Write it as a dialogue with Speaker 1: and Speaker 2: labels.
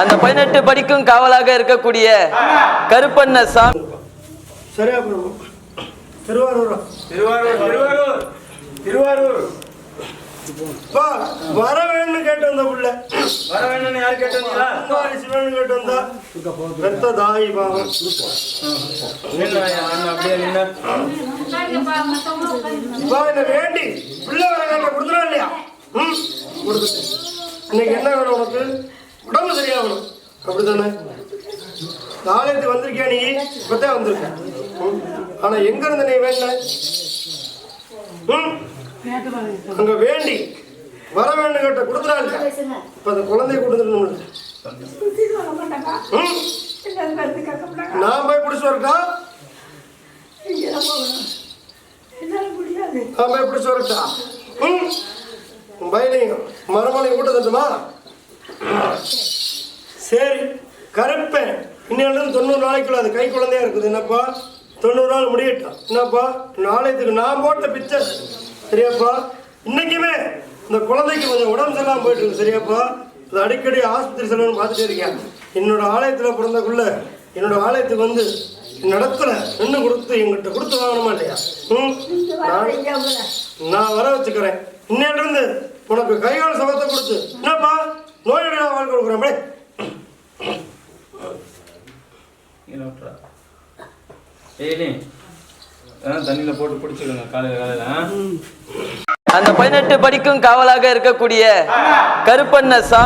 Speaker 1: அந்த பதினெட்டு படிக்கும் காவலாக இருக்கக்கூடிய கருப்பண்ண சாமி.
Speaker 2: சரியா திருவாரூர்.
Speaker 3: திருவாரூர். திருவாரூர். திருவாரூர்.
Speaker 2: பா வர வேணும்னு கேட்டு வந்த புள்ள.
Speaker 3: வர வேணும்னு யார் கேட்டீங்களா
Speaker 2: அரிசி வேணும்னு கேட்டு வந்தா பெத்த தாய் பாவம்.
Speaker 3: அப்படியே
Speaker 2: என்ன வேண்டி பிள்ளை வர கேட்ட கொடுத்துனா இல்லையா? இன்னைக்கு என்ன வேணும் உனக்கு? உடம்பு சரியாகணும். அப்படிதானே நாளைக்கு வந்திருக்கியா நீ? இப்பதான் வந்திருக்க ஆனா எங்க இருந்த நீ வேண்ட ம்? அங்க வேண்டி வர வேண்டும் கேட்ட கொடுத்துறா இப்ப அந்த குழந்தைய கொடுத்துட்டு ம்? நான் போய் பிடிச்சு வரட்டா? நான் போய் பிடிச்சு வரட்டா? ம்? உன் பையனையும் மரமலையும் கூட்ட தட்டுமா சரி கருப்பேன் இன்னும் தொண்ணூறு நாளைக்குள்ள அது கை குழந்தையா இருக்குது. என்னப்பா? தொண்ணூறு நாள் முடியட்டும். என்னப்பா? நாளைக்கு நான் போட்ட பிச்சர் சரியாப்பா? இன்னைக்குமே இந்த குழந்தைக்கு கொஞ்சம் உடம்பு சரியில்லாம போயிட்டு இருக்கு. சரியாப்பா? அது அடிக்கடி ஆஸ்பத்திரி செலவுன்னு பார்த்துட்டே இருக்கேன். என்னோட ஆலயத்தில் பிறந்தக்குள்ள என்னோட ஆலயத்துக்கு வந்து நடத்துல நின்று கொடுத்து எங்கிட்ட கொடுத்து வாங்கணுமா இல்லையா? ம்? நான் நான் வர வச்சுக்கிறேன். இன்னிலிருந்து உனக்கு கைகால் சபத்தை கொடுத்து. என்னப்பா? நோயடி வாழ்க்கை
Speaker 3: இதெல்லாம் தண்ணியில போட்டு பிடிச்சிக்கோங்க காலையில காலையில?
Speaker 1: அந்த பதினெட்டு படிக்கும் காவலாக இருக்கக்கூடிய கருப்பண்ண சாமி